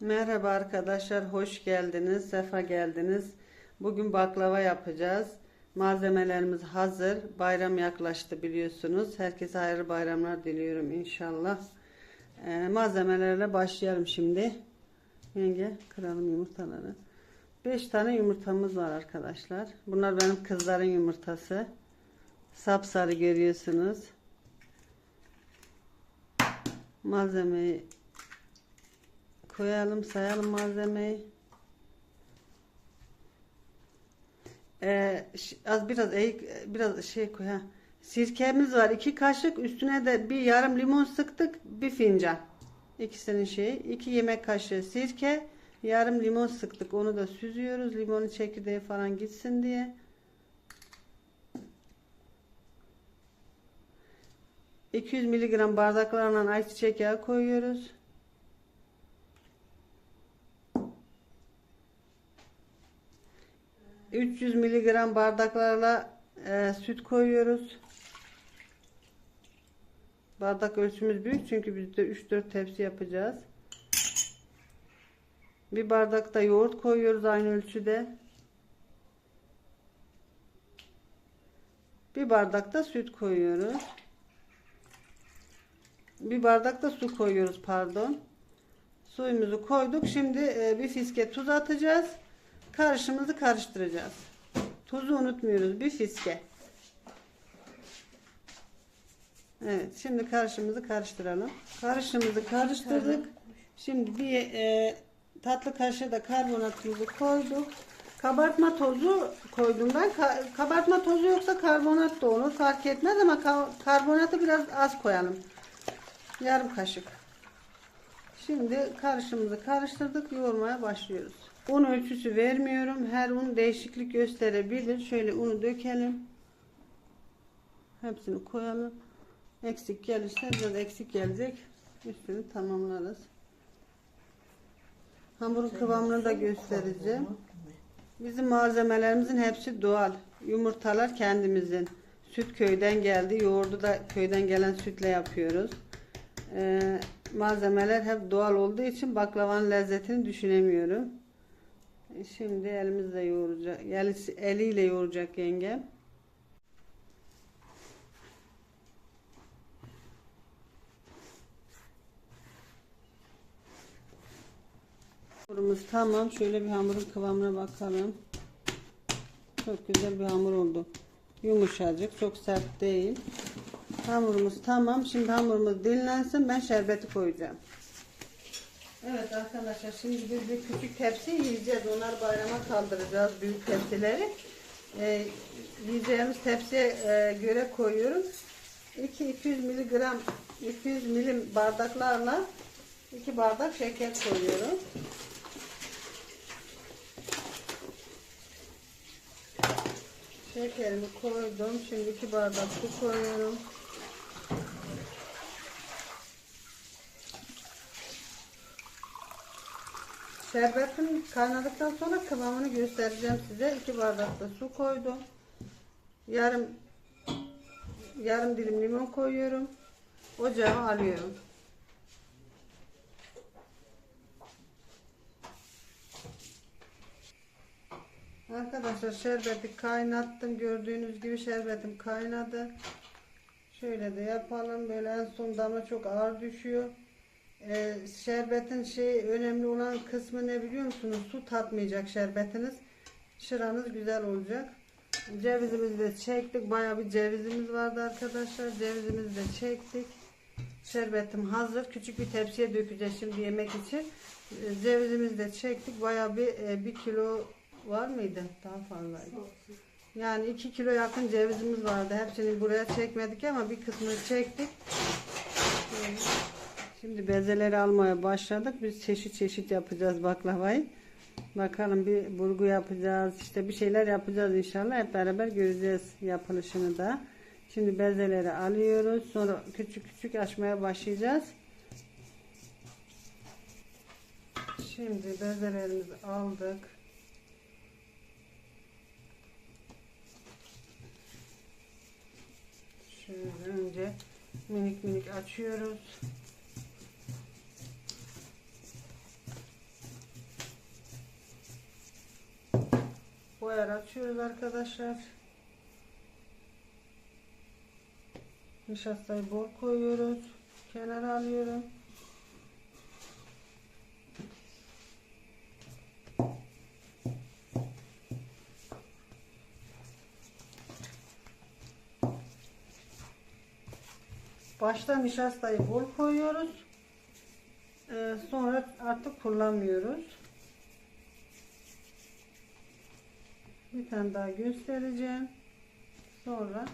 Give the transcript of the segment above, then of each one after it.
Merhaba arkadaşlar, hoş geldiniz, sefa geldiniz. Bugün baklava yapacağız. Malzemelerimiz hazır. Bayram yaklaştı biliyorsunuz. Herkese hayırlı bayramlar diliyorum inşallah. Ee, malzemelerle başlayalım şimdi. Yenge, kıralım yumurtaları. 5 tane yumurtamız var arkadaşlar. Bunlar benim kızların yumurtası. Sapsarı görüyorsunuz. Malzemeyi koyalım sayalım malzemeyi. Ee, az biraz eğik biraz şey koy ha. Sirkemiz var iki kaşık üstüne de bir yarım limon sıktık bir fincan. İkisinin şeyi iki yemek kaşığı sirke yarım limon sıktık onu da süzüyoruz limonun çekirdeği falan gitsin diye. ...200 miligram bardaklarla ayçiçek yağı koyuyoruz. 300 miligram bardaklarla e, süt koyuyoruz. Bardak ölçümüz büyük çünkü biz de 3-4 tepsi yapacağız. Bir bardak da yoğurt koyuyoruz aynı ölçüde. Bir bardak da süt koyuyoruz. Bir bardak da su koyuyoruz pardon. Suyumuzu koyduk. Şimdi e, bir fiske tuz atacağız. Karışımımızı karıştıracağız. Tuzu unutmuyoruz. Bir fiske. Evet. Şimdi karışımımızı karıştıralım. Karışımımızı karıştırdık. Şimdi bir e, tatlı kaşığı da karbonatımızı koyduk. Kabartma tozu koydum ben. Ka- kabartma tozu yoksa karbonat da olur. Fark etmez ama ka- karbonatı biraz az koyalım. Yarım kaşık. Şimdi karışımımızı karıştırdık. Yoğurmaya başlıyoruz. Un ölçüsü vermiyorum. Her un değişiklik gösterebilir. Şöyle unu dökelim. Hepsini koyalım. Eksik gelirse biraz eksik gelecek. Üstünü tamamlarız. Hamurun kıvamını da göstereceğim. Bizim malzemelerimizin hepsi doğal. Yumurtalar kendimizin. Süt köyden geldi. Yoğurdu da köyden gelen sütle yapıyoruz. Ee, malzemeler hep doğal olduğu için baklavanın lezzetini düşünemiyorum. Şimdi elimizle yoğuracak. Yani eliyle yoğuracak yengem. Hamurumuz tamam. Şöyle bir hamurun kıvamına bakalım. Çok güzel bir hamur oldu. Yumuşacık, çok sert değil. Hamurumuz tamam. Şimdi hamurumuz dinlensin. Ben şerbeti koyacağım. Evet arkadaşlar şimdi biz bir küçük tepsi yiyeceğiz. Onlar bayrama kaldıracağız büyük tepsileri. Ee, yiyeceğimiz tepsiye e, göre koyuyorum. 2 200 miligram 200 milim bardaklarla 2 bardak şeker koyuyorum. Şekerimi koydum. Şimdi 2 bardak su koyuyorum. Şerbetim kaynadıktan sonra kıvamını göstereceğim size. 2 bardak da su koydum. Yarım yarım dilim limon koyuyorum. Ocağa alıyorum. Arkadaşlar şerbeti kaynattım. Gördüğünüz gibi şerbetim kaynadı. Şöyle de yapalım. Böyle en son damla çok ağır düşüyor. Ee, şerbetin şey önemli olan kısmı ne biliyor musunuz? Su tatmayacak şerbetiniz. Şıranız güzel olacak. Cevizimizi de çektik. Bayağı bir cevizimiz vardı arkadaşlar. Cevizimizi de çektik. Şerbetim hazır. Küçük bir tepsiye dökeceğiz şimdi yemek için. Ee, Cevizimizi de çektik. Bayağı bir, e, bir kilo var mıydı? Daha fazlaydı. Yani 2 kilo yakın cevizimiz vardı. Hepsini buraya çekmedik ama bir kısmını çektik. Ee, Şimdi bezeleri almaya başladık. Biz çeşit çeşit yapacağız baklavayı. Bakalım bir burgu yapacağız. İşte bir şeyler yapacağız inşallah. Hep beraber göreceğiz yapılışını da. Şimdi bezeleri alıyoruz. Sonra küçük küçük açmaya başlayacağız. Şimdi bezelerimizi aldık. Şöyle önce minik minik açıyoruz. Ayar açıyoruz arkadaşlar. Nişastayı bol koyuyoruz. Kenara alıyorum. Başta nişastayı bol koyuyoruz. Ee, sonra artık kullanmıyoruz. Bir tane daha göstereceğim. Sonra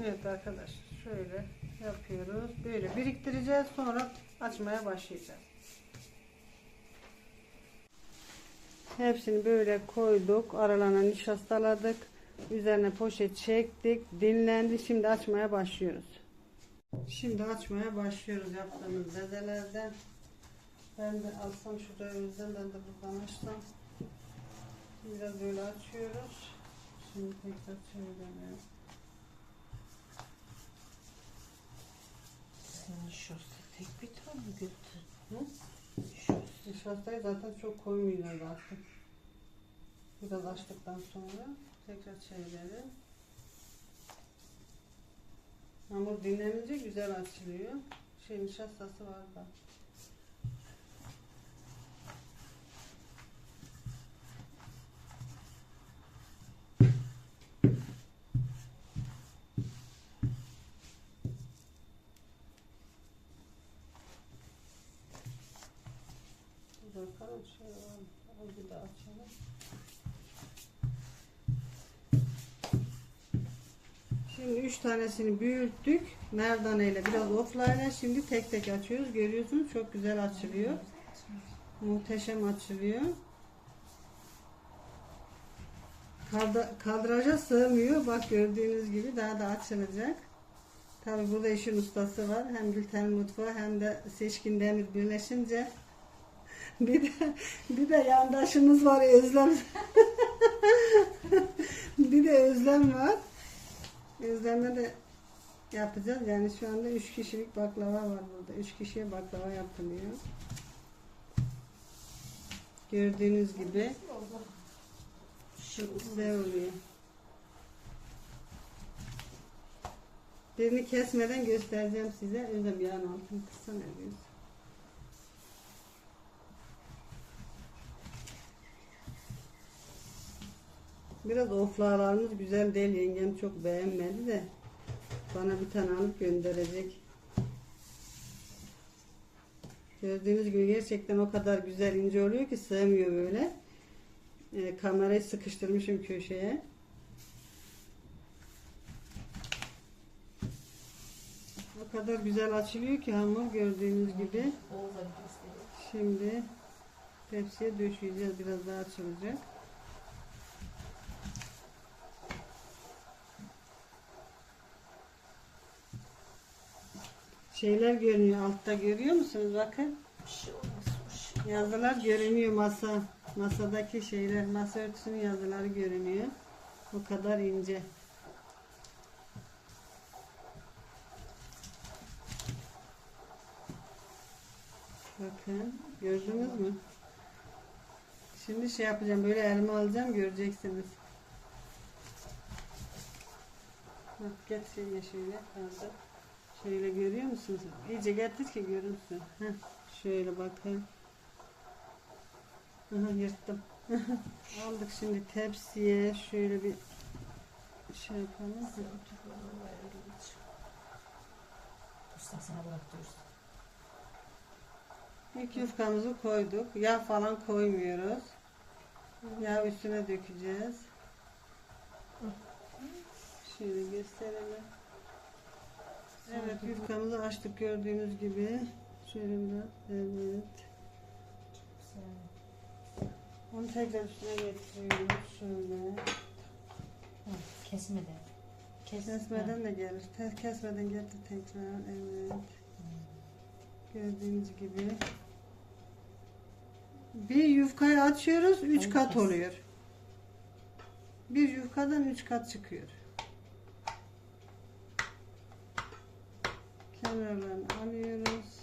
Evet arkadaşlar şöyle yapıyoruz. Böyle biriktireceğiz sonra açmaya başlayacağız. Hepsini böyle koyduk. Aralarına nişastaladık. Üzerine poşet çektik. Dinlendi. Şimdi açmaya başlıyoruz. Şimdi açmaya başlıyoruz yaptığımız bezelerden. Ben de alsam şurada özden ben de buradan açsam. Biraz böyle açıyoruz. Şimdi tekrar çevirelim. Sen şurada tek bir tane götür. Nişastayı zaten çok koymuyorlar artık. Biraz açtıktan sonra tekrar çevirelim. Hamur dinlenince güzel açılıyor. Şey nişastası var da. Bir Bakalım şey var mı? Al Bir daha açalım. Şimdi üç tanesini büyüttük. Merdane ile biraz offline şimdi tek tek açıyoruz. Görüyorsunuz çok güzel açılıyor. Muhteşem açılıyor. Kaldı, kaldıraca sığmıyor. Bak gördüğünüz gibi daha da açılacak. Tabi burada işin ustası var. Hem Gülten Mutfağı hem de Seçkin Demir birleşince bir de, bir de yandaşımız var Özlem. bir de Özlem var. Özlem'e de yapacağız. Yani şu anda 3 kişilik baklava var burada. 3 kişiye baklava yapılıyor. Gördüğünüz gibi çok güzel oluyor. Birini kesmeden göstereceğim size. Özlem yağın altını kıssana diyorsun. Biraz oflarlarımız güzel değil. Yengem çok beğenmedi de bana bir tane alıp gönderecek. Gördüğünüz gibi gerçekten o kadar güzel ince oluyor ki sığmıyor böyle. Ee, kamerayı sıkıştırmışım köşeye. O kadar güzel açılıyor ki hamur gördüğünüz gibi. Şimdi tepsiye döşeyeceğiz. Biraz daha açılacak. Şeyler görünüyor. Altta görüyor musunuz? Bakın. Yazılar görünüyor masa. Masadaki şeyler, masa örtüsünün yazıları görünüyor. O kadar ince. Bakın. Gördünüz mü? Şimdi şey yapacağım. Böyle elime alacağım. Göreceksiniz. Bak getir şöyle şöyle. Kaldı. Şöyle görüyor musunuz? İyice getir ki görünsün. Heh, şöyle bakın. Aha, yırttım. Aldık şimdi tepsiye şöyle bir şey yapalım. Ustasına bırak diyoruz. İlk yufkamızı koyduk. Yağ falan koymuyoruz. Yağ üstüne dökeceğiz. Şöyle gösterelim. Evet yufkamızı açtık gördüğünüz gibi. Şöyle biraz. Evet. Onu tekrar üstüne getiriyoruz. Şöyle. Kesmeden. Kesmeden de gelir. Te- kesmeden getir tekrar. Evet. Gördüğünüz gibi. Bir yufkayı açıyoruz. Üç kat oluyor. Bir yufkadan 3 kat çıkıyor. Kenarlarını alıyoruz.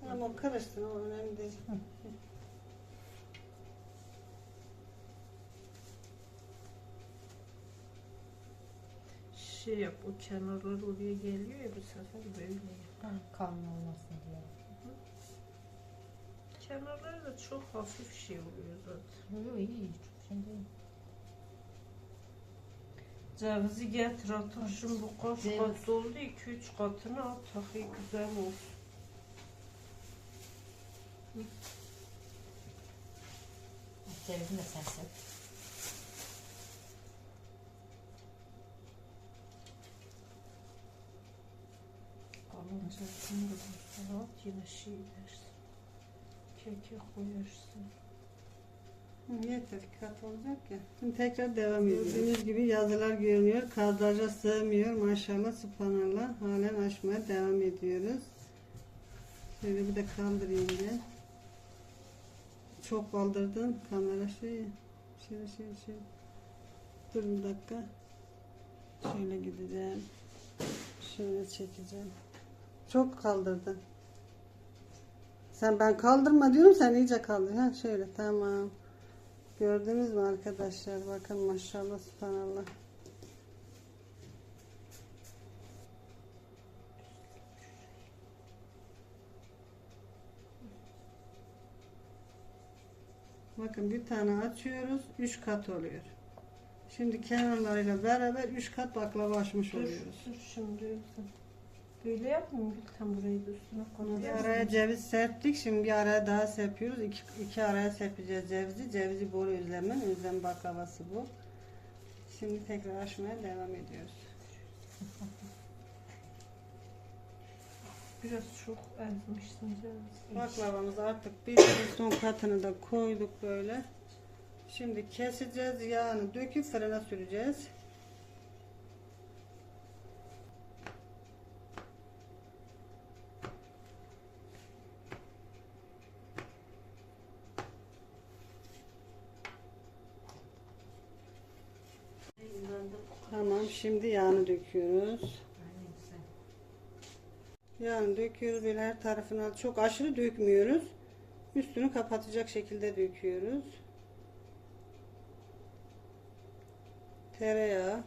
Tamam o karıştı o önemli değil. Şey yap o kenarlar oraya geliyor ya bu sefer böyle yap. Ha, kalın olmasın diye. Kenarları da çok hafif şey oluyor zaten. Yok iyi. Çok şey değil. Cevizi getir atalım şimdi bu kaç Ceviz. kat oldu 2-3 katını at takıyı güzel olsun. Cevizini de sen sev. Kalın cevizini de at yine şey dersin. Keke koyarsın. Hı, Yeter kat olacak ya. Şimdi tekrar devam ediyoruz. Gördüğünüz gibi yazılar görünüyor. Kadraja sığmıyor. Maşallah subhanallah. Halen açmaya devam ediyoruz. Şöyle bir de kaldırayım gel. Çok kaldırdın. Kamera şey. Şöyle şöyle şöyle. Dur bir dakika. Şöyle gideceğim. Şöyle çekeceğim. Çok kaldırdın. Sen ben kaldırma diyorum sen iyice kaldır. Ha şöyle tamam. Gördünüz mü arkadaşlar? Bakın maşallah subhanallah. Bakın bir tane açıyoruz. Üç kat oluyor. Şimdi kenarlarıyla beraber üç kat baklava açmış Dur, oluyoruz. dur şimdi. Böyle yapmayayım Gülten burayı da üstüne koyalım. araya ceviz serptik. Şimdi bir araya daha serpiyoruz. İki, iki araya serpeceğiz cevizi. Cevizi bol özlemin. Özlem baklavası bu. Şimdi tekrar açmaya devam ediyoruz. Biraz çok ezmişsin cevizi. Baklavamız artık bir son katını da koyduk böyle. Şimdi keseceğiz. Yağını döküp fırına süreceğiz. Tamam şimdi yağını döküyoruz. Yağını döküyoruz böyle her tarafına çok aşırı dökmüyoruz. Üstünü kapatacak şekilde döküyoruz. Tereyağı.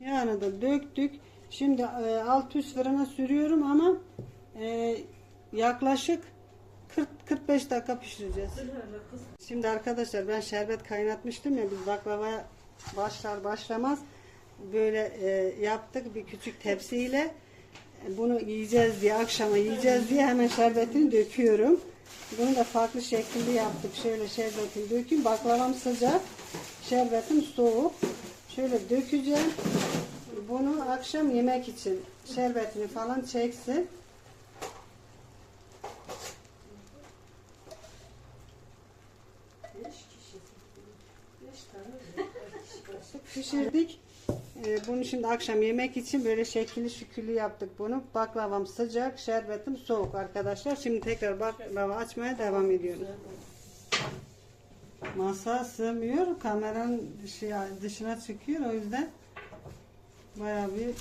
Yağını da döktük. Şimdi e, alt üst fırına sürüyorum ama e, yaklaşık 40-45 dakika pişireceğiz. Şimdi arkadaşlar ben şerbet kaynatmıştım ya biz baklava başlar başlamaz böyle e, yaptık bir küçük tepsiyle bunu yiyeceğiz diye akşama yiyeceğiz diye hemen şerbetini döküyorum. Bunu da farklı şekilde yaptık. Şöyle şerbetini dökeyim. Baklavam sıcak. Şerbetim soğuk. Şöyle dökeceğim. Bunu akşam yemek için şerbetini falan çeksin. Pişirdik. Ee, bunu şimdi akşam yemek için böyle şekilli şükürlü yaptık bunu. Baklavam sıcak, şerbetim soğuk arkadaşlar. Şimdi tekrar baklava açmaya devam ediyoruz. Masa sığmıyor. Kameranın dışı, dışına çıkıyor. O yüzden bayağı bir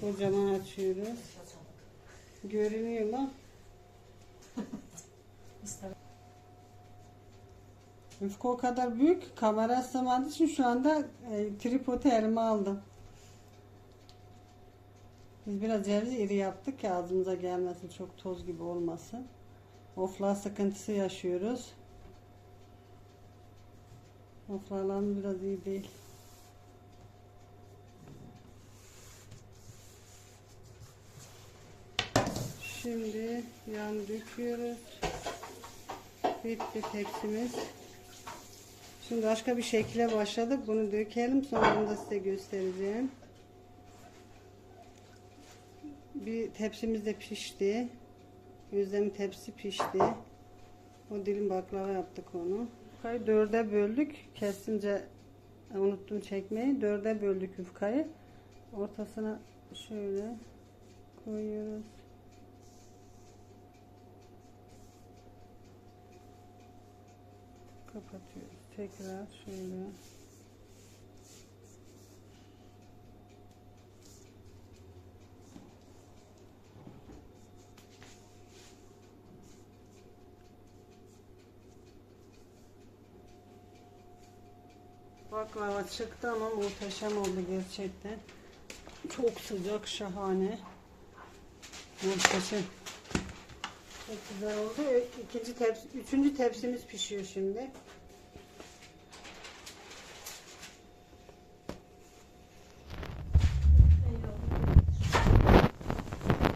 kocaman açıyoruz. Görünüyor mu? Yufka o kadar büyük kamera sığmadığı için şu anda e, tripodu elime aldım. Biz biraz cevizi iri yaptık ki ağzımıza gelmesin çok toz gibi olmasın. Ofla sıkıntısı yaşıyoruz. Oflarlarımız biraz iyi değil. Şimdi yağını döküyoruz. Bitti tepsimiz. Şimdi başka bir şekilde başladık. Bunu dökelim. Sonra da size göstereceğim. Bir tepsimiz de pişti. Özlem tepsi pişti. O dilim baklava yaptık onu. Kayı dörde böldük. Kesince unuttum çekmeyi. Dörde böldük yufkayı. Ortasına şöyle koyuyoruz. Kapatıyoruz. Tekrar şöyle. Baklava çıktı ama muhteşem oldu gerçekten. Çok sıcak, şahane. Muhteşem. Çok güzel oldu. İkinci tepsi, üçüncü tepsimiz pişiyor şimdi.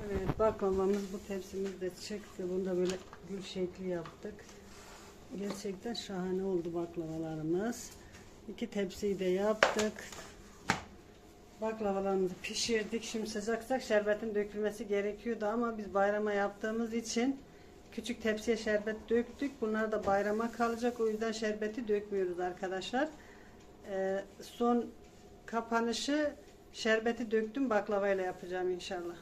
Evet baklavamız bu tepsimiz de çıktı. Bunu da böyle gül şekli yaptık. Gerçekten şahane oldu baklavalarımız. İki tepsiyi de yaptık. Baklavalarımızı pişirdik. Şimdi sıcak sıcak şerbetin dökülmesi gerekiyordu ama biz bayrama yaptığımız için küçük tepsiye şerbet döktük. Bunlar da bayrama kalacak. O yüzden şerbeti dökmüyoruz arkadaşlar. Ee, son kapanışı şerbeti döktüm baklavayla yapacağım inşallah.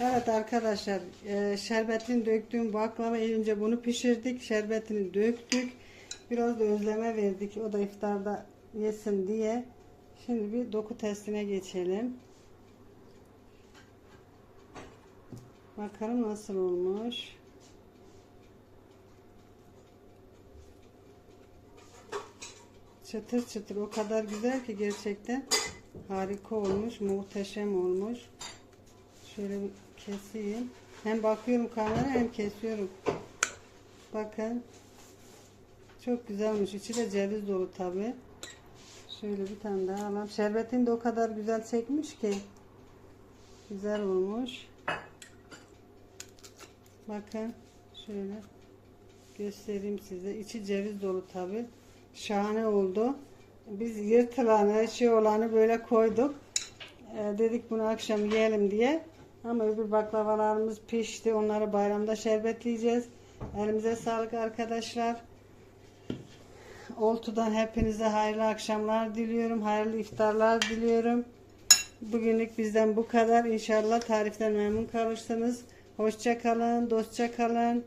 Evet arkadaşlar e, şerbetini döktüğüm baklava önce bunu pişirdik. Şerbetini döktük. Biraz da özleme verdik. O da iftarda yesin diye. Şimdi bir doku testine geçelim. Bakalım nasıl olmuş. Çıtır çıtır o kadar güzel ki gerçekten harika olmuş, muhteşem olmuş. Şöyle keseyim. Hem bakıyorum kamera hem kesiyorum. Bakın. Çok güzelmiş. İçi de ceviz dolu tabi. Şöyle bir tane daha alalım. Şerbetini de o kadar güzel çekmiş ki. Güzel olmuş. Bakın. Şöyle göstereyim size. İçi ceviz dolu tabi. Şahane oldu. Biz yırtılanı, şey olanı böyle koyduk. Ee, dedik bunu akşam yiyelim diye. Ama öbür baklavalarımız pişti. Onları bayramda şerbetleyeceğiz. Elimize sağlık arkadaşlar. Oltu'dan hepinize hayırlı akşamlar diliyorum. Hayırlı iftarlar diliyorum. Bugünlük bizden bu kadar. İnşallah tariften memnun kalırsınız. Hoşça kalın, dostça kalın.